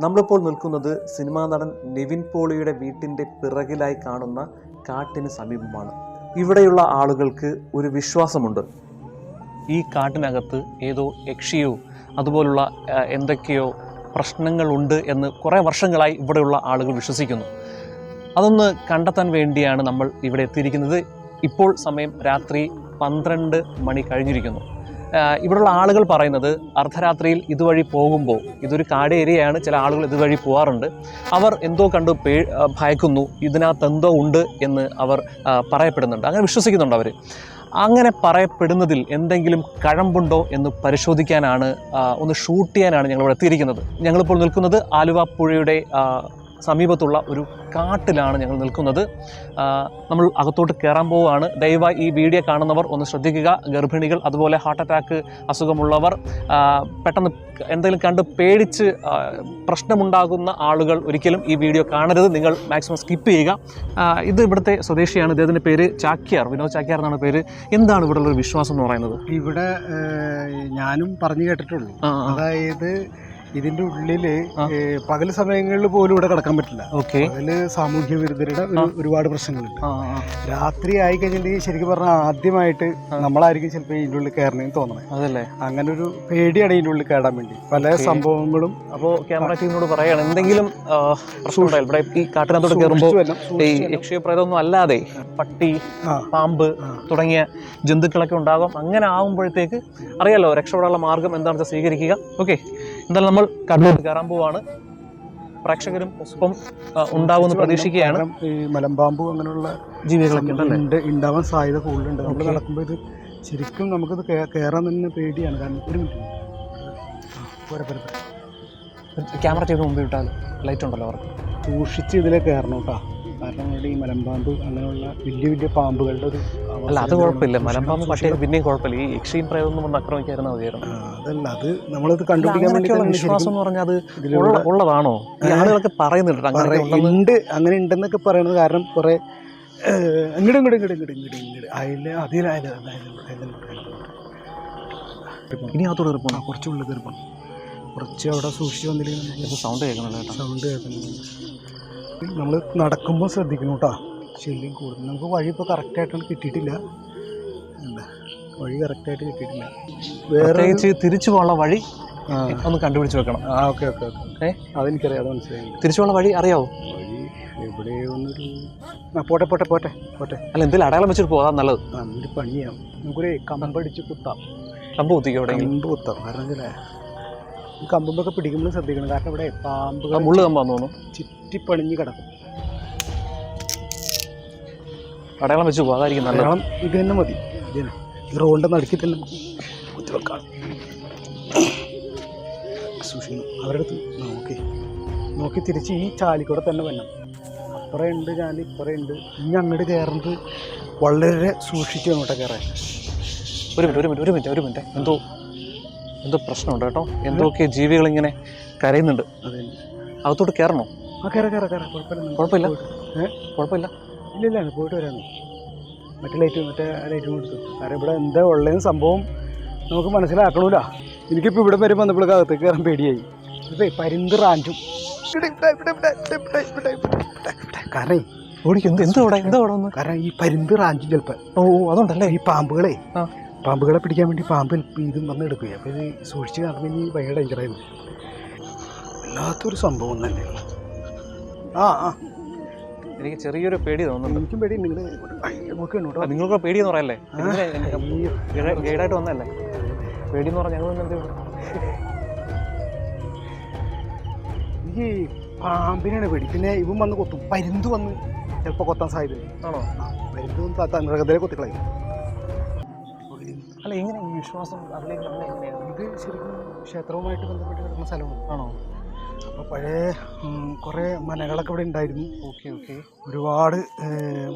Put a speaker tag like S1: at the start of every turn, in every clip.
S1: നമ്മളിപ്പോൾ നിൽക്കുന്നത് സിനിമാ നടൻ നിവിൻ പോളിയുടെ വീട്ടിന്റെ പിറകിലായി കാണുന്ന കാട്ടിന് സമീപമാണ്. ഇവിടെയുള്ള ആളുകൾക്ക് ഒരു വിശ്വാസമുണ്ട്. ഈ കാട്ടിനകത്ത് ഏതോ യക്ഷിയോ അതുപോലുള്ള എന്തൊക്കെയോ പ്രശ്നങ്ങളുണ്ട് എന്ന് കുറേ വർഷങ്ങളായി ഇവിടെയുള്ള ആളുകൾ വിശ്വസിക്കുന്നു. അതൊന്ന് കണ്ടെത്താൻ വേണ്ടിയാണ് നമ്മൾ ഇവിടെ എത്തിയിരിക്കുന്നത്. ഇപ്പോൾ സമയം രാത്രി പന്ത്രണ്ട് മണി കഴിഞ്ഞിരിക്കുന്നു. ഇവിടെയുള്ള ആളുകൾ പറയുന്നത് അർദ്ധരാത്രിയിൽ ഇതുവഴി പോകുമ്പോൾ ഇതൊരു കാട് ഏരിയയാണ് ചില ആളുകൾ ഇതുവഴി പോകാറുണ്ട് അവർ എന്തോ കണ്ട് പേ ഭയക്കുന്നു ഇതിനകത്ത് എന്തോ ഉണ്ട് എന്ന് അവർ പറയപ്പെടുന്നുണ്ട്. അങ്ങനെ വിശ്വസിക്കുന്നുണ്ട് അവർ അങ്ങനെ പറയപ്പെടുന്നതിൽ എന്തെങ്കിലും കഴമ്പുണ്ടോ എന്ന് പരിശോധിക്കാനാണ് ഒന്ന് ഷൂട്ട് ചെയ്യാനാണ് ഞങ്ങളിവിടെ എത്തിയിരിക്കുന്നത്. ഞങ്ങളിപ്പോൾ നിൽക്കുന്നത് ആലുവ പുഴയുടെ സമീപത്തുള്ള ഒരു കാട്ടിലാണ് ഞങ്ങൾ നിൽക്കുന്നത്. നമ്മൾ അകത്തോട്ട് കയറാൻ പോവുകയാണ്. ദയവായി ഈ വീഡിയോ കാണുന്നവർ ഒന്ന് ശ്രദ്ധിക്കുക. ഗർഭിണികൾ അതുപോലെ ഹാർട്ട് അറ്റാക്ക് അസുഖമുള്ളവർ പെട്ടെന്ന് എന്തെങ്കിലും കണ്ട് പേടിച്ച് പ്രശ്നമുണ്ടാകുന്ന ആളുകൾ ഒരിക്കലും ഈ വീഡിയോ കാണരുത്. നിങ്ങൾ മാക്സിമം സ്കിപ്പ് ചെയ്യുക. ഇത് ഇവിടുത്തെ സ്വദേശിയാണ്. ഇദ്ദേഹത്തിന്റെ പേര് ചാക്യാർ വിനോദ് ചാക്യാർ എന്നാണ് പേര്. എന്താണ് ഇവിടെയുള്ള ഒരു വിശ്വാസം എന്ന് പറയുന്നത്?
S2: ഇവിടെ ഞാനും പറഞ്ഞു കേട്ടിട്ടുള്ളൂ. അതായത് ഇതിന്റെ ഉള്ളിൽ പകൽ സമയങ്ങളിൽ പോലും ഇവിടെ കിടക്കാൻ പറ്റില്ല.
S1: ഓക്കെ.
S2: പകൽ സാമൂഹ്യ വിരുദ്ധരുടെ ഒരു- ഒരുപാട് പ്രശ്നങ്ങളുണ്ട്. രാത്രി ആയി കഴിഞ്ഞിട്ടുണ്ടെങ്കിൽ ശരിക്കും പറഞ്ഞാൽ ആദ്യമായിട്ട്. നമ്മളായിരിക്കും ചിലപ്പോൾ ഇതിന്റെ ഉള്ളിൽ കയറണമെന്ന് തോന്നണേ.
S1: അതല്ലേ?
S2: അങ്ങനെ ഒരു പേടിയാണ് ഇതിന്റെ ഉള്ളിൽ കയറാൻ വേണ്ടി. പല. സംഭവങ്ങളും
S1: അപ്പോൾ ക്യാമറ ടീമിനോട് പറയാണ് എന്തെങ്കിലും പ്രശ്നമുണ്ടായാലും ഇവിടെ ഈ കാട്ടിനകത്തോട് കയറുമ്പോൾ ഈ. യക്ഷയപ്രേതമൊന്നും അല്ലാതെ പട്ടി പാമ്പ്. തുടങ്ങിയ ജന്തുക്കളൊക്കെ ഉണ്ടാകും. അങ്ങനെ ആകുമ്പോഴത്തേക്ക് അറിയാലോ രക്ഷപ്പെടാനുള്ള മാർഗം എന്താണെന്ന് വെച്ചാൽ സ്വീകരിക്കുക. ഓക്കെ. എന്തായാലും നമ്മൾ കണ്ണൂർ കയറാൻ പോവാണ്. പ്രേക്ഷകരും ഒപ്പം ഉണ്ടാവുമെന്ന് പ്രതീക്ഷിക്കുകയാണ്.
S2: മലമ്പാമ്പു ഈ മലമ്പാമ്പ് അങ്ങനെയുള്ള
S1: ജീവികളൊക്കെ ഉണ്ടല്ലേ?
S2: ഉണ്ടാവാൻ സാധ്യത കൂടുതലുണ്ട്. നമ്മൾ. നടക്കുമ്പോൾ ഇത് ശരിക്കും നമുക്കിത് കയറാൻ തന്നെ പേടിയാണ്. കാരണം ഒരു മിനിറ്റ്.
S1: ക്യാമറ ചെയ്ത് മുമ്പ് വിട്ടാൽ ലൈറ്റ് ഉണ്ടല്ലോ അവർക്ക്.
S2: സൂക്ഷിച്ച് ഇതിലേക്ക് കയറണം കേട്ടോ. കാരണം ഇവിടെ ഈ മലമ്പാമ്പ് അങ്ങനെയുള്ള വലിയ വലിയ പാമ്പുകളുടെ ഒരു
S1: അല്ല അത് കുഴപ്പമില്ല. മലമ്പാമ്പ്
S2: പക്ഷേ.
S1: പിന്നെയും കുഴപ്പമില്ല. ഈ യക്ഷിയും പ്രേതമൊന്നും കൊണ്ട് ആക്രമിക്കായിരുന്നു മതിയായിരുന്നു.
S2: ആ, അതല്ല അത് നമ്മളത് കണ്ടുപിടിക്കാൻ വേണ്ടി
S1: വിശ്വാസം എന്ന് പറഞ്ഞാൽ അത് ഉള്ളതാണോ? ആളുകളൊക്കെ പറയുന്നുണ്ട്. അങ്ങനെ
S2: ഉണ്ട് അങ്ങനെ ഉണ്ടെന്നൊക്കെ പറയുന്നത് കാരണം കുറെ ഇങ്ങോട്ട് ഇങ്ങോട്ട് ഇങ്ങോട്ട് ഇങ്ങോട്ട് ഇങ്ങോട്ട് ഇങ്ങോട്ട് അതിൽ അതിൽ അതിൽ
S1: ഇനി അകത്തോട് കയറി പോകണം
S2: കുറച്ച് ഉള്ളിൽ കയറി കുറച്ച് അവിടെ സൂക്ഷിച്ച് വന്നില്ലെങ്കിൽ
S1: സൗണ്ട് കേൾക്കണല്ലോ കേട്ടോ.
S2: സൗണ്ട് കേൾക്കുന്നുണ്ട്. നമ്മൾ നടക്കുമ്പോൾ ശ്രദ്ധിക്കണം കേട്ടോ. ശല്യം കൂടുതൽ. നമുക്ക് വഴി ഇപ്പോൾ കറക്റ്റായിട്ടാണ് കിട്ടിയിട്ടില്ല. എന്താ വഴി കറക്റ്റായിട്ട് കിട്ടിയിട്ടില്ല. വേറെ
S1: തിരിച്ചു പോകാനുള്ള വഴി ഒന്ന് കണ്ടുപിടിച്ച് വെക്കണം.
S2: ആ ഓക്കെ ഓക്കെ ഓക്കെ.
S1: ഏ?
S2: അതെനിക്കറിയാം അത് മനസ്സിലായി
S1: തിരിച്ചു പോകാനുള്ള വഴി അറിയാവോ?
S2: വഴി എവിടെ ഒന്നൊരു ആ പോട്ടെ പോട്ടെ പോട്ടെ പോട്ടെ.
S1: അല്ല എന്തെങ്കിലും അടയാളം വെച്ചിട്ട് പോകാൻ നല്ലത്.
S2: ആ പണിയാണ് നമുക്കൊരു കമ്പടിച്ച് കുത്താം.
S1: കമ്പ് കുത്തിക്കോ
S2: കമ്പ് കുത്താം. കാരണം ഈ കമ്പൊക്കെ പിടിക്കുമ്പോൾ ശ്രദ്ധിക്കണം. കാരണം ഇവിടെ
S1: പാമ്പ്
S2: പാമ്പുകൾ
S1: മുള്ളു കമ്പാന്ന് തോന്നുന്നു.
S2: ചുറ്റിപ്പണിഞ്ഞ് കിടക്കും.
S1: അടയാളം വെച്ച് പോകും അതായിരിക്കും നല്ലത്.
S2: മലയാളം ഇത് തന്നെ മതി. ഇത് തന്നെ. ഈ റോഡിന്റെ നടുക്കി തന്നെ കുത്തിവെക്കാണ് സൂക്ഷിക്കണം അവരുടെ അടുത്ത് നോക്കി. നോക്കി തിരിച്ച് ഈ ചാലിക്കൂടെ തന്നെ വരണം. അപ്പുറയുണ്ട് ഞാൻ ഇപ്പുറയുണ്ട് ഇനി അങ്ങോട്ട് കയറുന്നത് വളരെ സൂക്ഷിച്ച് അങ്ങോട്ട് കയറാൻ
S1: ഒരു മിനിറ്റ് ഒരു മിനിറ്റ് ഒരു മിനിറ്റ് ഒരു മിനിറ്റ്. എന്തോ എന്തോ പ്രശ്നമുണ്ട് കേട്ടോ. എന്തൊക്കെ ജീവികൾ ഇങ്ങനെ കരയുന്നുണ്ട്. അകത്തോട്ട് കയറണോ?
S2: ആ കയറാം കയറാം കയറാം. കുഴപ്പമില്ല.
S1: കുഴപ്പമില്ല? കുഴപ്പമില്ല?
S2: ഇല്ല ഇല്ല പോയിട്ട് വരാമെന്ന് മറ്റേ ലൈറ്റ് മറ്റേ ലൈറ്റും കൊടുത്തു കാരണം ഇവിടെ എന്താ ഉള്ളതെന്ന് സംഭവം നമുക്ക് മനസ്സിലാക്കണമില്ല എനിക്കിപ്പോൾ ഇവിടെ വരുമ്പോൾ നമ്മൾക്ക് അകത്തേക്ക് കയറാൻ പേടിയായി. ഇപ്പം പരിന്ത് റാഞ്ചും. കാരണം
S1: ഓടിക്കും. എന്ത് ഇവിടെ എന്താ ഇവിടെ
S2: കാരണം ഈ പരിന്ത് റാഞ്ചും ചിലപ്പോൾ
S1: ഓ അതുണ്ടല്ലേ?
S2: ഈ പാമ്പുകളെ. പാമ്പുകളെ പിടിക്കാൻ വേണ്ടി പാമ്പ് ഇതും വന്ന് എടുക്കുക അപ്പോൾ ഇത് സൂക്ഷിച്ച് കാണുമ്പോൾ ഇനി ഭയങ്കര ഡേഞ്ചറായിരുന്നു വല്ലാത്തൊരു സംഭവം തന്നെ ആ ആ.
S1: എനിക്ക് ചെറിയൊരു പേടി തോന്നുന്നു
S2: എനിക്കും പേടി നിങ്ങൾ
S1: നിങ്ങൾക്ക് പേടി എന്ന് പറയല്ലേ. ഗൈഡായിട്ട് വന്നല്ലേ പേടി എന്ന് പറഞ്ഞാൽ ഞങ്ങൾ?
S2: ഈ പാമ്പിനാണ് പേടി. പിന്നെ ഇവൻ വന്ന് കൊത്തും. പരുന്ത് വന്ന് ചിലപ്പോൾ കൊത്താൻ സാധ്യതയുണ്ട്.
S1: ആണോ?
S2: പരുന്ത് വന്ന് മൃഗത്തിലെ കൊത്തിക്കളയും.
S1: അല്ല എങ്ങനെ ഈ വിശ്വാസം അതിലേക്ക് നമ്മൾ എങ്ങനെയാണ്?
S2: ഇത് ശരിക്കും ക്ഷേത്രവുമായിട്ട് ബന്ധപ്പെട്ട് കിടക്കുന്ന സ്ഥലമാണ്.
S1: ആണോ?
S2: അപ്പോൾ പഴയ കുറേ മനകളൊക്കെ ഇവിടെ ഉണ്ടായിരുന്നു.
S1: Okay okay.
S2: ഒരുപാട്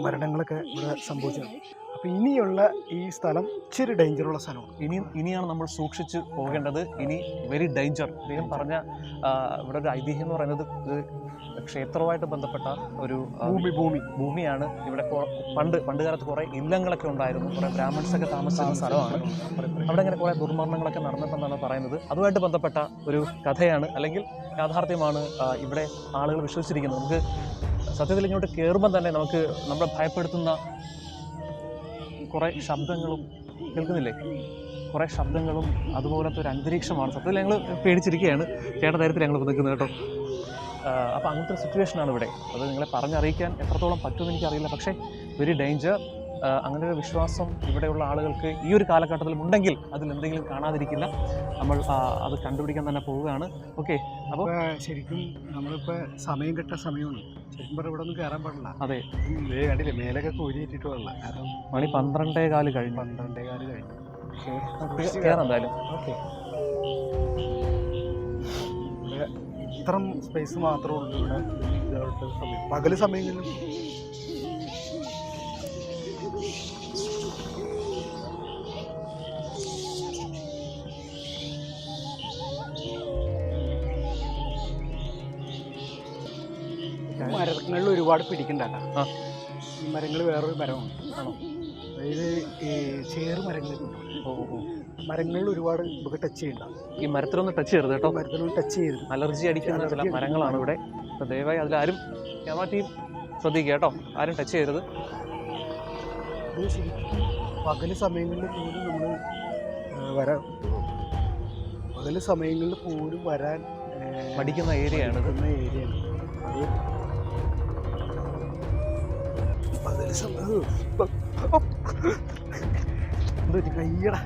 S2: മരണങ്ങളൊക്കെ ഇവിടെ സംഭവിച്ചതാണ് അപ്പോൾ ഇനിയുള്ള ഈ സ്ഥലം ഇച്ചിരി ഡേഞ്ചറുള്ള സ്ഥലമാണ്.
S1: ഇനിയും ഇനിയാണ് നമ്മൾ സൂക്ഷിച്ച് പോകേണ്ടത്. ഇനി വെരി ഡേഞ്ചർ അദ്ദേഹം പറഞ്ഞ ഇവിടെ ഒരു ഐതിഹ്യം എന്ന് പറയുന്നത് ഇത് ക്ഷേത്രവുമായിട്ട് ബന്ധപ്പെട്ട ഒരു
S2: ഭൂമി ഭൂമി.
S1: ഭൂമിയാണ്. ഇവിടെ പണ്ട് പണ്ട് കാലത്ത് കുറേ ഇല്ലങ്ങളൊക്കെ ഉണ്ടായിരുന്നു. കുറേ ബ്രാഹ്മൺസ് ഒക്കെ താമസിച്ചിരുന്ന സ്ഥലമാണ്. അവിടെ ഇങ്ങനെ കുറേ ദുർമരണങ്ങളൊക്കെ നടന്നിട്ടുണ്ടെന്നാണ് പറയുന്നത്. അതുമായിട്ട് ബന്ധപ്പെട്ട ഒരു കഥയാണ് അല്ലെങ്കിൽ യാഥാർത്ഥ്യമാണ് ഇവിടെ ആളുകൾ വിശ്വസിച്ചിരിക്കുന്നത്. നമുക്ക് സത്യത്തിൽ ഇങ്ങോട്ട് കയറുമ്പം തന്നെ നമുക്ക് നമ്മളെ ഭയപ്പെടുത്തുന്ന കുറേ ശബ്ദങ്ങളും കേൾക്കുന്നില്ലേ? കുറേ ശബ്ദങ്ങളും അതുപോലത്തെ ഒരു അന്തരീക്ഷമാണ്. സത്യത്തിൽ ഞങ്ങൾ പേടിച്ചിരിക്കുകയാണ്. ചേട്ടൻ ധൈര്യത്തിൽ ഞങ്ങൾ നിൽക്കുന്നത് കേട്ടോ. അപ്പോൾ അങ്ങനത്തെ ഒരു സിറ്റുവേഷനാണ് ഇവിടെ. അത് നിങ്ങളെ പറഞ്ഞറിയിക്കാൻ എത്രത്തോളം പറ്റുമെന്ന് എനിക്കറിയില്ല. പക്ഷേ വെരി ഡേഞ്ചർ അങ്ങനെ ഒരു വിശ്വാസം ഇവിടെയുള്ള ആളുകൾക്ക് ഈ ഒരു കാലഘട്ടത്തിൽ ഉണ്ടെങ്കിൽ അതിൽ എന്തെങ്കിലും കാണാതിരിക്കില്ല. നമ്മൾ അത് കണ്ടുപിടിക്കാൻ തന്നെ പോവുകയാണ്. ഓക്കെ അപ്പോൾ
S2: ശരിക്കും നമ്മളിപ്പോൾ സമയം കിട്ട സമയമാണ്. ശരിക്കും പറഞ്ഞാൽ ഇവിടെ ഒന്നും കയറാൻ പാടില്ല.
S1: അതെ.
S2: കണ്ടില്ലേ മേലൊക്കെ കോരിയിട്ടിട്ട് പാടില്ല കാരണം
S1: മണി പന്ത്രണ്ടേ കാൽ കഴിഞ്ഞു.
S2: പന്ത്രണ്ടേ കാൽ കഴിഞ്ഞു.
S1: കയറാം എന്തായാലും.
S2: ഓക്കെ ഇത്രം സ്പേസ് മാത്രമേ ഉള്ളൂ ഇവിടെ. പകൽ സമയങ്ങളിൽ ഒരുപാട് പിടിക്കണ്ടല്ല.
S1: ആ.
S2: ഈ മരങ്ങൾ വേറൊരു മരമാണ്.
S1: ആണോ?
S2: അതായത് ഈ ചേറ് മരങ്ങൾ മരങ്ങളിൽ ഒരുപാട് നമുക്ക് ടച്ച് ചെയ്യണ്ട
S1: ഈ മരത്തിലൊന്ന് ടച്ച് ചെയ്യരുത് കേട്ടോ.
S2: മരത്തിലൊന്ന് ടച്ച് ചെയ്യരുത്.
S1: അലർജി അടിക്കുന്ന ചില മരങ്ങളാണ് ഇവിടെ. അപ്പോൾ ദയവായി അതിലാരും ക്യാമറ ടീം ശ്രദ്ധിക്കുക കേട്ടോ. ആരും ടച്ച് ചെയ്യരുത്.
S2: ഇത് ശരിക്കും പകൽ സമയങ്ങളിൽ പോലും നമ്മൾ വരാൻ പകൽ സമയങ്ങളിൽ പോലും വരാൻ പഠിക്കുന്ന
S1: മടിക്കുന്ന ഏരിയയാണ്
S2: ഏരിയയാണ് അത്
S1: എന്ത്
S2: കയ്യട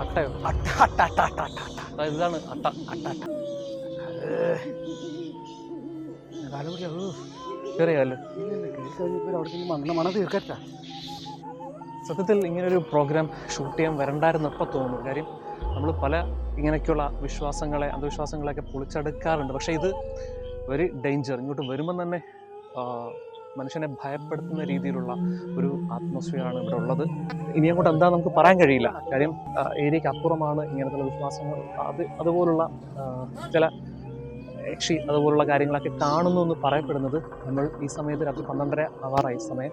S1: അട്ടയോ
S2: അട്ട അട്ട അട്ട അട്ട അട്ട അട്ട
S1: ഇതാണ് അട്ട
S2: അട്ട അട്ട കാലം ചെന്ന് മണ്ണ് മണം തീർക്കറ്റ
S1: സത്യത്തിൽ ഇങ്ങനൊരു പ്രോഗ്രാം ഷൂട്ട് ചെയ്യാൻ വരണ്ടായിരുന്നപ്പോൾ തോന്നുന്നു കാര്യം നമ്മൾ പല ഇങ്ങനെയൊക്കെയുള്ള വിശ്വാസങ്ങളെ അന്ധവിശ്വാസങ്ങളെയൊക്കെ പൊളിച്ചെടുക്കാറുണ്ട്. പക്ഷേ ഇത് വെരി ഡേഞ്ചർ ഇങ്ങോട്ട് വരുമ്പം തന്നെ മനുഷ്യനെ ഭയപ്പെടുത്തുന്ന രീതിയിലുള്ള ഒരു ആറ്റ്മോസ്ഫിയറാണ് ഇവിടെ ഉള്ളത്. ഇനി അങ്ങോട്ട് എന്താ നമുക്ക് പറയാൻ കഴിയില്ല. കാര്യം ഏരിയയ്ക്ക് അപ്പുറമാണ് ഇങ്ങനത്തെ വിശ്വാസങ്ങൾ. അത് അതുപോലുള്ള ചില യക്ഷി അതുപോലുള്ള കാര്യങ്ങളൊക്കെ കാണുന്നു എന്ന് പറയപ്പെടുന്നത് നമ്മൾ ഈ സമയത്ത് രാത്രി പന്ത്രണ്ടര ആവാറായി സമയം.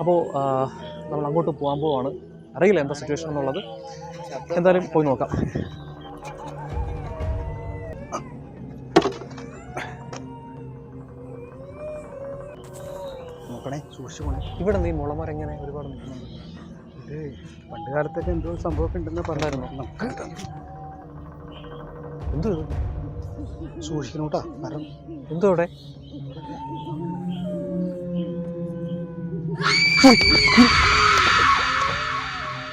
S1: അപ്പോൾ നമ്മൾ അങ്ങോട്ട് പോകാൻ പോവാണ്. അറിയില്ല എന്താ സിറ്റുവേഷൻ എന്നുള്ളത്. എന്തായാലും പോയി നോക്കാം.
S2: നോക്കണേ സൂക്ഷിച്ചു പോണേ.
S1: ഇവിടെ നീ മുളമര എങ്ങനെ ഒരുപാട് നിൽക്കുന്നുണ്ട്
S2: ഇത് പണ്ട് കാലത്തൊക്കെ എന്തോ സംഭവമൊക്കെ ഉണ്ടെന്ന് പറഞ്ഞായിരുന്നു. നമുക്ക്
S1: എന്തോ?
S2: സൂക്ഷിക്കണം കേട്ടോ കാരണം
S1: എന്തോ ഇവിടെ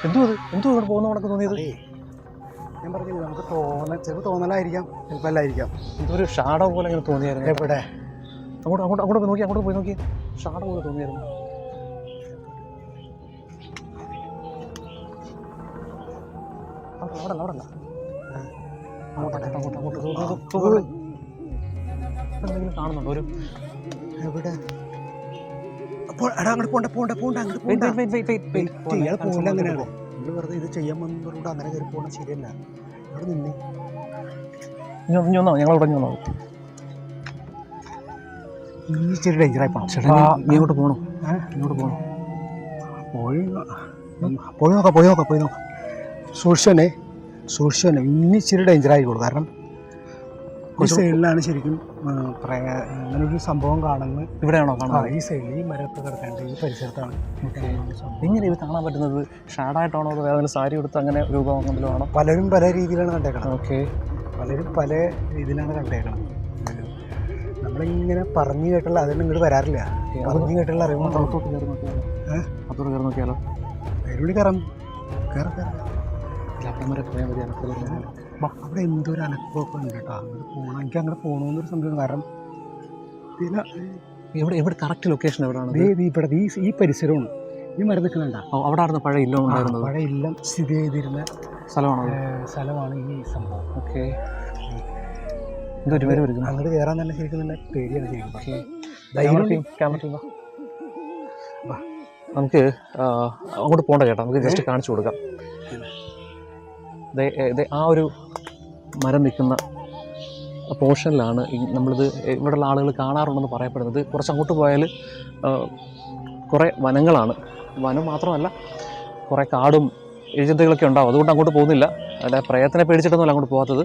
S1: എന്തോ അത് എന്തോ ഇവിടെ പോകുന്ന കണക്ക് തോന്നിയത്?
S2: ഞാൻ പറഞ്ഞില്ല നമുക്ക് തോന്നൽ ചിലപ്പോൾ തോന്നലായിരിക്കാം ചിലപ്പോൾ അല്ലായിരിക്കാം
S1: ഇതൊരു ഒരു ഷാഡോ പോലെ ഇങ്ങനെ തോന്നിയായിരുന്നു.
S2: എവിടെ?
S1: അങ്ങോട്ട് അങ്ങോട്ട് അങ്ങോട്ട് നോക്കി അങ്ങോട്ട് പോയി നോക്കി. ഷാഡോ പോലെ തോന്നിയായിരുന്നു. അവിടെ അവിടെ. അങ്ങോട്ട് അങ്ങോട്ട് അങ്ങോട്ട്. എന്തെങ്കിലും കാണുന്നുണ്ടോ? ഒരു
S2: എവിടെ? എടാ അങ്ങോട്ട് പോണ്ട പോണ്ട പോണ്ട അങ്ങോട്ട് പോണ്ട.
S1: വെയിറ്റ് വെയിറ്റ് വെയിറ്റ് വെയിറ്റ്
S2: ഇയാൾ പോകില്ല അങ്ങനെയാണ് നമ്മൾ വെറുതെ ഇത് ചെയ്യാൻ അങ്ങനെ കയറി പോകണം ശരിയല്ല. അവിടെ നിന്നേ?
S1: ഇനി വന്നോ ഞങ്ങൾ ഇവിടെ വന്നോ
S2: ഈ ഇച്ചിരി ഡേഞ്ചറായി പോകണം
S1: നീ- അങ്ങോട്ട് ഇങ്ങോട്ട് പോകണോ ഇങ്ങോട്ട് പോകണോ
S2: പോയി നോക്കാം പോയി നോക്കാം പോയി നോക്കാം. സൂക്ഷിച്ചോനെ സൂക്ഷിച്ചോനെ ഇനി ഇച്ചിരി ഡേഞ്ചർ ആയിക്കോളൂ. കാരണം ഈ സൈഡിലാണ് ശരിക്കും അങ്ങനൊരു അങ്ങനെ ഒരു സംഭവം കാണുന്നത്.
S1: ഇവിടെയാണോ
S2: കാണുന്നത്?
S1: കാണാൻ
S2: ഈ സൈഡിൽ ഈ മരത്ത് കിടക്കേണ്ട ഈ പരിസരത്താണ് ഇങ്ങനെ
S1: ഇത് കാണാൻ പറ്റുന്നത് ഷാഡായിട്ടാണോ അതോ വേറെ സാരി എടുത്ത് അങ്ങനെ രൂപം എന്തെങ്കിലും ആണോ
S2: പലരും പല രീതിയിലാണ് കണ്ടേക്കണം
S1: ഓക്കെ.
S2: പലരും പല രീതിയിലാണ് കണ്ടേക്കണം നമ്മളിങ്ങനെ പറഞ്ഞു കേട്ടുള്ള അതൊന്നും ഇങ്ങോട്ട് വരാറില്ല. പറഞ്ഞു കേട്ടുള്ള അറിവ്.
S1: അകത്തോട്ട് കയറി നോക്കിയാലോ? അകത്തോട്ട് കയറി നോക്കിയാലോ?
S2: അതിലൂടെ കയറാം. കയറാം കയറാം.
S1: ലാപ്ടോപ്പ് വരെ പോയാൽ മതി
S2: അവിടെ എന്തോ ഒരു അനക്കമൊക്കെ ഉണ്ട് കേട്ടോ. അങ്ങോട്ട് പോകണം എനിക്ക് അങ്ങനെ പോകണമെന്നൊരു സംശയം കാരണം പിന്നെ
S1: എവിടെ എവിടെ കറക്റ്റ് ലൊക്കേഷൻ എവിടെയാണ്
S2: ഇവിടെ ഈ ഈ പരിസരമാണ്. ഈ മരം നിൽക്കുന്നുണ്ട
S1: അവിടെ ആയിരുന്നു പഴയ ഇല്ലം ഉണ്ടായിരുന്നു
S2: പഴയ ഇല്ലം സ്ഥിതി ചെയ്തിരുന്ന
S1: സ്ഥലമാണ്
S2: സ്ഥലമാണ് ഈ സംഭവം.
S1: ഓക്കെ. എന്തൊരു പേര് വരുന്നു
S2: അങ്ങോട്ട് കയറാൻ തന്നെ ശരിക്കും നല്ല പേടിയാണ് ശരിക്കും. പക്ഷേ
S1: ടീം ക്യാമറ നമുക്ക് അങ്ങോട്ട് പോകണ്ട കേട്ടോ നമുക്ക് ജസ്റ്റ് കാണിച്ചു കൊടുക്കാം. ആ ഒരു മരം നിൽക്കുന്ന പോർഷനിലാണ് ഈ നമ്മളിത് ഇവിടെയുള്ള ആളുകൾ കാണാറുണ്ടെന്ന് പറയപ്പെടുന്നത്. കുറച്ച് അങ്ങോട്ട് പോയാൽ കുറേ വനങ്ങളാണ്. വനം മാത്രമല്ല കുറേ കാടും എഴുജന്തുക്കളൊക്കെ ഉണ്ടാവും. അതുകൊണ്ട് അങ്ങോട്ട് പോകുന്നില്ല. അല്ല പ്രയത്നം പേടിച്ചിട്ടൊന്നുമല്ല അങ്ങോട്ട് പോകാത്തത്.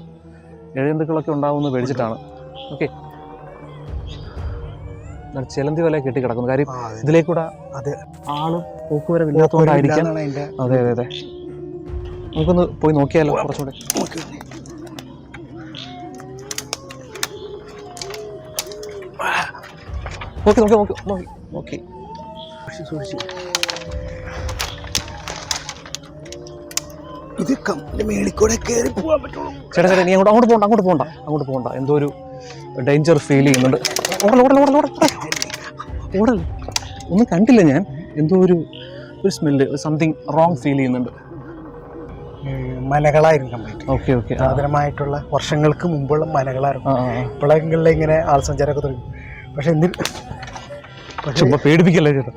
S1: എഴുജന്തുക്കളൊക്കെ ഉണ്ടാവുമെന്ന് പേടിച്ചിട്ടാണ്. ഓക്കെ. ചിലന്തി വല കെട്ടി കിടക്കുന്നു കാര്യം ഇതിലേക്കൂടെ
S2: അതെ.
S1: ആൾ പോക്കുവരവില്ലാത്തതുകൊണ്ടായിരിക്കാം. അതെ അതെ അതെ. നമുക്കൊന്ന് പോയി നോക്കിയാലോ കുറച്ചുകൂടെ. നോക്കി നോക്കി നോക്കി നോക്കി നോക്കി
S2: സൂക്ഷിച്ച് ഇത് കമ്പിന്റെ മേളിക്കൂടെ കയറി പോകാൻ പറ്റുള്ളൂ.
S1: ചേട്ടാ ചേട്ടാ നീ അങ്ങോട്ട് അങ്ങോട്ട് പോകണ്ട അങ്ങോട്ട് പോകണ്ട അങ്ങോട്ട് പോകണ്ട എന്തോ ഒരു ഡേഞ്ചർ ഫീൽ ചെയ്യുന്നുണ്ട്. ഓടൽ ഓടൽ ഓടൽ ഓടൽ ഓടൽ ഒന്നും കണ്ടില്ല ഞാൻ? എന്തോ ഒരു ഒരു സ്മെല്ല് സംതിങ് റോങ് ഫീൽ ചെയ്യുന്നുണ്ട്.
S2: മലകളായിരുന്നു കംപ്ലീറ്റ്
S1: ഓക്കെ ഓക്കെ
S2: ആധുനമായിട്ടുള്ള വർഷങ്ങൾക്ക് മുമ്പുള്ള
S1: മലകളായിരുന്നു.
S2: ഇപ്പോഴെങ്കിലും ഇങ്ങനെ ആൾ സഞ്ചാരമൊക്കെ തുടങ്ങി. പക്ഷെ എന്തിന്
S1: ചുമ്മാ പേടിപ്പിക്കല്ലേ ചേട്ടാ?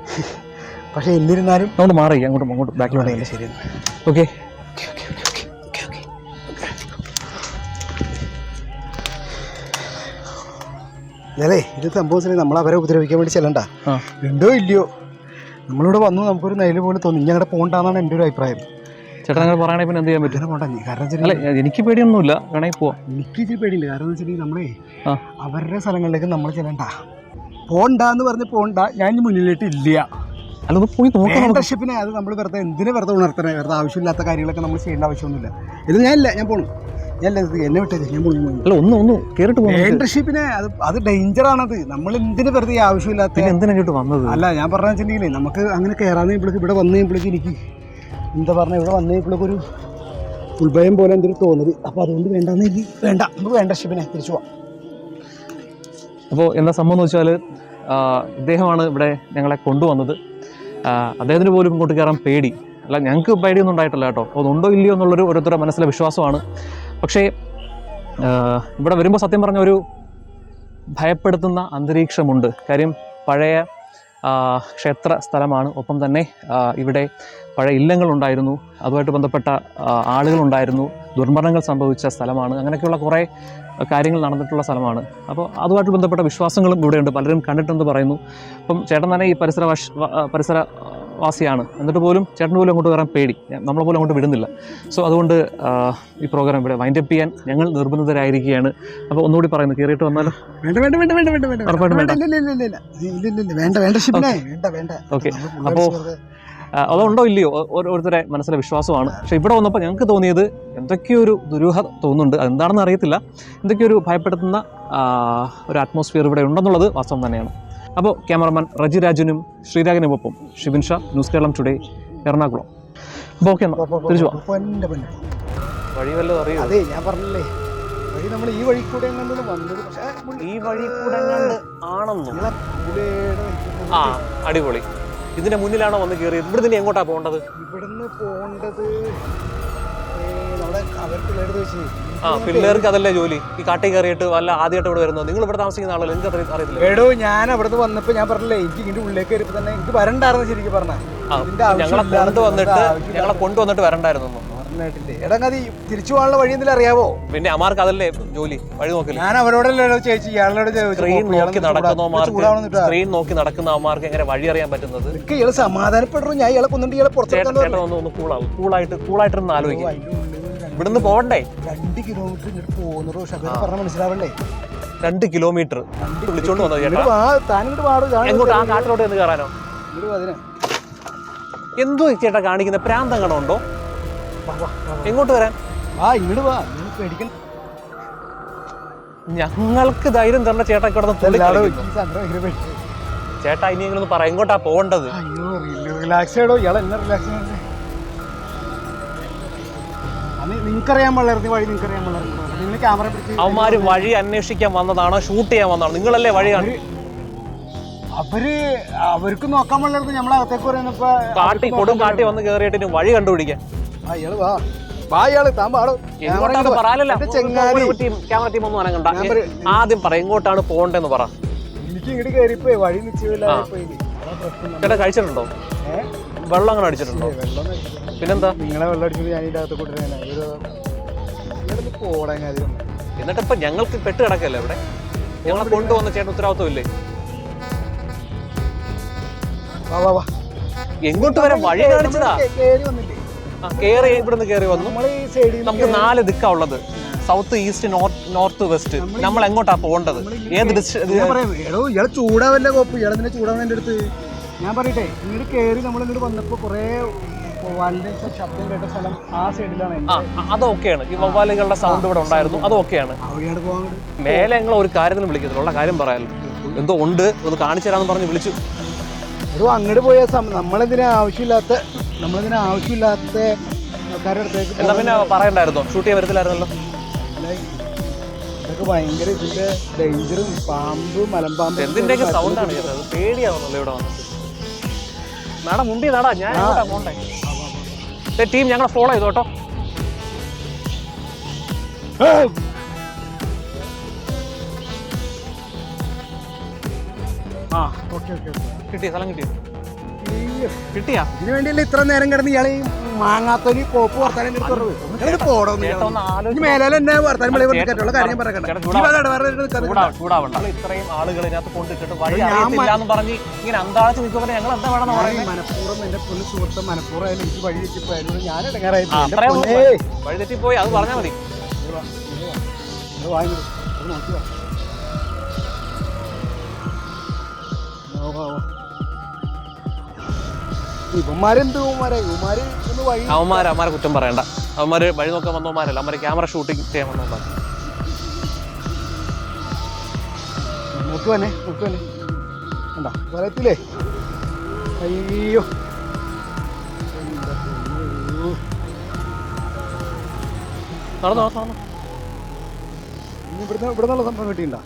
S2: പക്ഷേ എന്നിരുന്നാലും
S1: അങ്ങോട്ട് മാറി അങ്ങോട്ട് അങ്ങോട്ട് ബാക്കിലോട്ട്
S2: ശരി.
S1: ഓക്കെ
S2: അല്ലേ ഇത് സംഭവത്തിന് നമ്മൾ അവരെ ഉപദ്രവിക്കാൻ വേണ്ടി ചെല്ലണ്ട. ഉണ്ടോ ഇല്ലയോ? നമ്മളിവിടെ വന്നു നമുക്കൊരു നൈൽ പോലെ തോന്നി. ഇനി അങ്ങോട്ട് പോകണ്ടെന്നാണ് എന്റെ ഒരു അഭിപ്രായം.
S1: ചേട്ടാ നിങ്ങൾ പറയണേ പിന്നെ എന്ത് ചെയ്യാൻ പറ്റും?
S2: നീ കാരണം
S1: അല്ല എനിക്ക് പേടിയൊന്നുമില്ല. വേണമെങ്കിൽ പോവാം.
S2: എനിക്ക് ഇച്ചിരി പേടിയില്ല കാരണം എന്ന് വെച്ചിട്ടുണ്ടെങ്കിൽ നമ്മളെ അവരുടെ സ്ഥലങ്ങളിലേക്ക് നമ്മൾ ചെല്ലണ്ട. പോണ്ടാന്ന് പറഞ്ഞ് പോണ്ട ഞാൻ ഇനി മുന്നിലേക്ക് ഇല്ല.
S1: അല്ല പോയി നോക്കാം
S2: അത് നമ്മൾ വെറുതെ എന്തിനു വെറുതെ ഉണർത്തണേ? വെറുതെ ആവശ്യമില്ലാത്ത കാര്യങ്ങളൊക്കെ നമ്മൾ ചെയ്യേണ്ട ആവശ്യമൊന്നുമില്ല. ഇത് ഞാനില്ല ഞാൻ പോണു. ഞാനില്ല എന്നെ വിട്ടത് ഞാൻ പോണു
S1: അല്ല ഒന്ന് ഒന്ന് കേറിട്ട് പോകാം
S2: മെമ്പർഷിപ്പിനെ അത് അത് ഡേഞ്ചറാണത് നമ്മൾ എന്തിനു വെറുതെ ആവശ്യമില്ലാത്ത
S1: എന്തിനായിട്ട് വന്നത്?
S2: അല്ല ഞാൻ പറഞ്ഞ വെച്ചിട്ടുണ്ടെങ്കിലേ നമുക്ക് അങ്ങനെ കയറാന്ന് ഇപ്പോഴേക്ക് ഇവിടെ വന്ന് കഴിയുമ്പോഴേക്ക് എനിക്ക് എന്താ പറഞ്ഞാൽ ഇവിടെ വന്ന് കഴിയുമ്പോഴേക്കൊരു ഉൾഭയം പോലെ എന്തൊരു തോന്നുന്നത് അപ്പോൾ അതുകൊണ്ട് വേണ്ടെന്ന് എനിക്ക് വേണ്ട നമുക്ക് വേണ്ട ഷിപ്പിനെ തിരിച്ചു പോവാം.
S1: അപ്പോൾ എന്താ സംഭവം എന്ന് വെച്ചാൽ ഇദ്ദേഹമാണ് ഇവിടെ ഞങ്ങളെ കൊണ്ടുവന്നത്. അദ്ദേഹത്തിന് പോലും ഇങ്ങോട്ട് കയറാൻ പേടി. അല്ല ഞങ്ങൾക്ക് പേടിയൊന്നും ഉണ്ടായിട്ടില്ല കേട്ടോ. അതുണ്ടോ ഇല്ലയോ എന്നുള്ളൊരു ഓരോരുത്തരുടെ മനസ്സിലെ വിശ്വാസമാണ്. പക്ഷേ ഇവിടെ വരുമ്പോൾ സത്യം പറഞ്ഞ ഒരു ഭയപ്പെടുത്തുന്ന അന്തരീക്ഷമുണ്ട്. കാര്യം പഴയ ക്ഷേത്ര സ്ഥലമാണ്. ഒപ്പം തന്നെ ഇവിടെ പഴയ ഇല്ലങ്ങളുണ്ടായിരുന്നു. അതുമായിട്ട് ബന്ധപ്പെട്ട ആളുകളുണ്ടായിരുന്നു. ദുർമരണങ്ങൾ സംഭവിച്ച സ്ഥലമാണ്. അങ്ങനെയൊക്കെയുള്ള കുറേ കാര്യങ്ങൾ നടന്നിട്ടുള്ള സ്ഥലമാണ്. അപ്പോൾ അതുമായിട്ട് ബന്ധപ്പെട്ട വിശ്വാസങ്ങളും ഇവിടെയുണ്ട്. പലരും കണ്ടിട്ടെന്ന് പറയുന്നു. അപ്പം ചേട്ടൻ തന്നെ ഈ പരിസര പരിസര വാസിയാണ്. എന്നിട്ട് പോലും ചേട്ടൻ പോലും അങ്ങോട്ട് വരാൻ പേടി. നമ്മളെ പോലും അങ്ങോട്ട് വിടുന്നില്ല. സോ അതുകൊണ്ട് ഈ പ്രോഗ്രാം ഇവിടെ വൈൻഡപ്പ് ചെയ്യാൻ ഞങ്ങൾ നിർബന്ധിതരായിരിക്കുകയാണ്. അപ്പോൾ ഒന്നുകൂടി പറയുന്നു കയറിയിട്ട് വന്നാലോ?
S2: വേണ്ട വേണ്ട വേണ്ട വേണ്ട വേണ്ട വേണ്ട.
S1: വേണ്ട. വേണ്ട.
S2: വേണ്ട വേണ്ട വേണ്ട വേണ്ട വേണ്ട വേണ്ട വേണ്ട വേണ്ട വേണ്ട വേണ്ട വേണ്ട. വേണ്ട
S1: ഓക്കെ
S2: വേണ്ട വേണ്ട
S1: അപ്പോൾ
S2: വേണ്ട
S1: വേണ്ട അതുണ്ടോ ഇല്ലയോ? വേണ്ട ഓരോരുത്തരെ മനസ്സിലെ വിശ്വാസമാണ്. പക്ഷെ ഇവിടെ വന്നപ്പോൾ ഞങ്ങൾക്ക് തോന്നിയത് എന്തൊക്കെയോ ഒരു ദുരൂഹ തോന്നുന്നുണ്ട്. അതെന്താണെന്ന് അറിയത്തില്ല. എന്തൊക്കെയോ ഒരു ഭയപ്പെടുത്തുന്ന വേണ്ട ഒരു അറ്റ്മോസ്ഫിയർ ഇവിടെ ഉണ്ടെന്നുള്ളത് വാസ്തവം തന്നെയാണ്. അപ്പോൾ ക്യാമറമാൻ റജി രാജുനും ശ്രീരാഗിനുമൊപ്പം ഷിബിൻ ഷാ ന്യൂസ് കേരളം ടുഡേ എറണാകുളം. അപ്പോൾ ഓക്കെ തിരിച്ചു. വഴി വല്ലതും അറിയോ?
S2: അതെ ഞാൻ പറഞ്ഞില്ലേ വഴി നമ്മൾ ഈ വഴി കൂടെ എങ്ങാണ്ടും വന്നത് പക്ഷേ
S1: ഈ വഴി കൂടെ ആണെന്നോ? ആ അടിപൊളി. ഇതിന്റെ മുന്നിലാണോ വന്ന് കയറിയത് ഇവിടെ നിന്ന് എങ്ങോട്ടാ പോകേണ്ടത്?
S2: ഇവിടുന്ന് പോണ്ടത്
S1: ആ പിള്ളേർക്ക് അതല്ലേ ജോലി? ഈ കാട്ടി കയറിയിട്ട് വല്ല ആദ്യമായിട്ട് ഇവിടെ വരുന്നത് നിങ്ങൾ ഇവിടെ താമസിക്കുന്ന ആളല്ലേ? നിങ്ങൾക്ക് അത്രയും അറിയത്തില്ല?
S2: എടോ ഞാൻ അവിടുന്ന് വന്നപ്പോ ഞാൻ പറഞ്ഞില്ലേ എനിക്ക് ഇതിന്റെ ഉള്ളിലേക്ക് കയറിയപ്പോ തന്നെ എനിക്ക് വരണ്ടായിരുന്നു ശരിക്കും പറഞ്ഞാൽ
S1: ഞങ്ങളെ കൊണ്ടുവന്നിട്ട് ഞങ്ങളെ കൊണ്ടുവന്നിട്ട് വരണ്ടായിരുന്നു
S2: പറഞ്ഞിട്ടില്ലേ. എടാ അത് തിരിച്ചു പോകാനുള്ള വഴി എന്തെങ്കിലും അറിയാവോ?
S1: പിന്നെ അമാർക്ക് അതല്ലേ ജോലി? വഴി നോക്കില്ല?
S2: ഞാൻ അവരോടല്ലോ ചേച്ചി ഇയാളോട്
S1: സ്ക്രീൻ
S2: നോക്കി നടക്കുന്ന
S1: സ്ക്രീൻ നോക്കി നടക്കുന്ന അമാർക്ക് എങ്ങനെ വഴി അറിയാൻ പറ്റുന്നത്?
S2: ഇയാൾ സമാധാനപ്പെടുന്നു. ഞാൻ ഇയാളെ കൊന്നിട്ട് ഇയാളെ
S1: കൂളാവും കൂളായിട്ട് കൂളായിട്ടൊന്ന് ആലോചിക്കും. ഇവിടുന്ന് പോകണ്ടേ?
S2: രണ്ട് കിലോമീറ്റർ ഇങ്ങോട്ട് പോകുന്നതോ ശബരി പറഞ്ഞ മനസ്സിലാവണ്ടേ?
S1: രണ്ട് കിലോമീറ്റർ വിളിച്ചോണ്ട് വന്നത് ചേട്ടാ.
S2: താൻ പാടും
S1: എങ്ങോട്ട്? ആ കാട്ടിലോട്ട് എന്ന് കയറാനോ എന്തോ ചേട്ടാ കാണിക്കുന്ന പ്രാന്തം കണമുണ്ടോ. എങ്ങോട്ട് വരാൻ?
S2: വാ ഇങ്ങോട്ട് വാ. നീ പേടിക്കണ്ട.
S1: ഞങ്ങൾക്ക് ധൈര്യം തരണ ചേട്ടാ കിടന്ന്. ചേട്ടാ ഇനി ഒന്ന് പറ എങ്ങോട്ടാ പോകേണ്ടത്?
S2: അയ്യോ റിലാക്സ് ചെയ്യടോ ഇയാളെ എന്നെ റിലാക്സ് നിങ്ങൾക്കറിയാൻ പാടില്ലായിരുന്നു വഴി നിങ്ങൾക്കറിയാൻ പാടില്ലായിരുന്നു നിങ്ങൾ ക്യാമറ പിടിച്ച്
S1: അവന്മാര് വഴി അന്വേഷിക്കാൻ വന്നതാണോ ഷൂട്ട് ചെയ്യാൻ വന്നതാണോ? നിങ്ങളല്ലേ വഴി കാണി
S2: അവർ അവർക്ക് നോക്കാൻ പാടില്ലായിരുന്നു നമ്മളെ അകത്തേക്ക് പറയുന്നപ്പോ
S1: കാട്ടി കൊടും കാട്ടി വന്ന് കേറിയിട്ട് ഇനി വഴി കണ്ടുപിടിക്കാൻ.
S2: ആ ഇയാൾ വാ. വാ ഇയാൾ താൻ പാടോ.
S1: എങ്ങോട്ടാണ് പറയാലല്ല
S2: എന്റെ ചെങ്ങാതി.
S1: ക്യാമറ ടീം ഒന്നും അനങ്ങണ്ട.
S2: ഞാൻ പറ-
S1: ആദ്യം പറ എങ്ങോട്ടാണ് പോകണ്ടെന്ന് പറ.
S2: എനിക്ക് ഇങ്ങോട്ട് കയറിപ്പോയി വഴി നിശ്ചയമില്ലാതെ പോയി
S1: ചേട്ടാ കഴിച്ചിട്ടുണ്ടോ? വെള്ളം അങ്ങനെ അടിച്ചിട്ടുണ്ടോ?
S2: വെള്ളം ഒന്നും
S1: പിന്നെന്താ?
S2: നിങ്ങളെ വെള്ളം അടിച്ചിട്ട് ഞാൻ അകത്ത് പോടാൻ കാര്യം
S1: എന്നിട്ട് ഇപ്പൊ ഞങ്ങൾക്ക് പെട്ട് കിടക്കല്ലേ ഇവിടെ? ഞങ്ങളെ കൊണ്ടുവന്ന ചേട്ടൻ ഉത്തരവാദിത്വം ഇല്ലേ?
S2: വാ വാ വാ.
S1: എങ്ങോട്ട് വരെ വഴി കാണിച്ചതാ?
S2: കേറി
S1: ഇവിടുന്ന് കേറി വന്നു. നമുക്ക് നാല് ദിക്കാ ഉള്ളത്. South east north north west നമ്മൾ എങ്ങോട്ടാ പോകേണ്ടത്? ഏത്
S2: ഡിസ്ട്രിക്ട് ചൂടാവല്ലേ കോപ്പ്? ഇയാളെ നിന്നെ ചൂടാവാൻ എന്റെ അടുത്ത്? ഞാൻ പറയട്ടെ ഇങ്ങോട്ട് കയറി നമ്മൾ ഇങ്ങോട്ട് വന്നപ്പോൾ കുറേ വണ്ടി ശബ്ദം കേട്ട സ്ഥലം ആ സൈഡിലാണ്
S1: ആ ആ, അത് ഓക്കെയാണ്. ഈ വവ്വാലുകളുടെ സൗണ്ട് ഇവിടെ ഉണ്ടായിരുന്നു. അത് ഓക്കെയാണ്.
S2: അവിടെയാണ് പോകാൻ അങ്ങോട്ട്
S1: മേലെ ഞങ്ങൾ ഒരു കാര്യത്തിനും വിളിക്കത്തില്ല. ഉള്ള കാര്യം പറയാലോ എന്തോ ഉണ്ട്? ഒന്ന് കാണിച്ചു തരാന്ന് പറഞ്ഞ് വിളിച്ചു.
S2: ഒരു അങ്ങോട്ട് പോയ സമയം നമ്മളെന്തിനാ ആവശ്യമില്ലാത്ത നമ്മളെന്തിനാ ആവശ്യമില്ലാത്ത ആൾക്കാരുടെ അടുത്തേക്ക്
S1: എന്നാ പിന്നെ പറയണ്ടായിരുന്നോ? ഷൂട്ട് ചെയ്യാൻ വരത്തില്ലായിരുന്നല്ലോ.
S2: ഇതൊക്കെ ഭയങ്കര ഇതിന്റെ ഡേഞ്ചറും പാമ്പ് മലമ്പാമ്പ്
S1: എന്തിന്റെയൊക്കെ സൗണ്ടാണ് പേടിയാവുന്നല്ലോ ഇവിടെ വന്നിട്ട്? നാടാ മുമ്പേ നാടാ. ഞാൻ പോണ്ടേ ടീം ഞങ്ങളെ ഫോളോ ചെയ്തു കേട്ടോ ആ
S2: ഓക്കെ ഓക്കെ
S1: കിട്ടി സ്ഥലം
S2: അയ്യോ.
S1: കിട്ടിയാ?
S2: ഇതിനു വേണ്ടിയല്ലേ ഇത്ര നേരം കിടന്ന് ഇയാളെ ഈ മാങ്ങാത്തൊലി കോപ്പ് വർത്താനം എടുത്ത് പറഞ്ഞത് ഇയാൾ പോടോ ഒന്ന്
S1: ചേട്ടാ ഒന്ന്
S2: ഇനി മേലാൽ എന്നെ വർത്താനം വിളി പറഞ്ഞിട്ടുള്ള കാര്യം പറയണ്ട
S1: ഇത്രയും ആളുകൾ ഇതിനകത്ത് കൊണ്ടിട്ടിട്ട് വഴി എന്ന് പറഞ്ഞ് ഇങ്ങനെ അന്താഴ്ച നിൽക്കുമ്പോൾ ഞങ്ങൾ എന്താ പറയുന്നത്
S2: മനഃപൂർവം എന്റെ പൊന്നു സുഹൃത്ത് മനഃപൂർവം എനിക്ക് വഴി വെച്ചപ്പോയാലും ഞാൻ ഇടങ്ങാറായി
S1: ആ, അത്രേ ഉള്ളൂ. വഴി തെറ്റിപ്പോയി. അത് പറഞ്ഞാൽ മതി.
S2: വാങ്ങി നോക്കി വാ, വാ. ഇവന്മാരെന്ത് ഇവന്മാരെ? ഇവന്മാര് ഒന്ന് വഴി
S1: അവന്മാരെ കുറ്റം പറയണ്ട. അവന്മാര് വഴി നോക്കാൻ വന്നവന്മാരല്ല. അവന്മാര് ക്യാമറ ഷൂട്ടിംഗ് ചെയ്യാൻ വന്നവന്മാർ
S2: നോക്ക് നോക്ക് കണ്ടാ? അയ്യോ. നടന്നോ നടന്നോ
S1: നടന്നു. നടന്നു
S2: ഇനി ഇവിടുന്ന് ഇവിടെ നിന്നുള്ള സംഭവം കിട്ടിയിട്ടുണ്ടോ?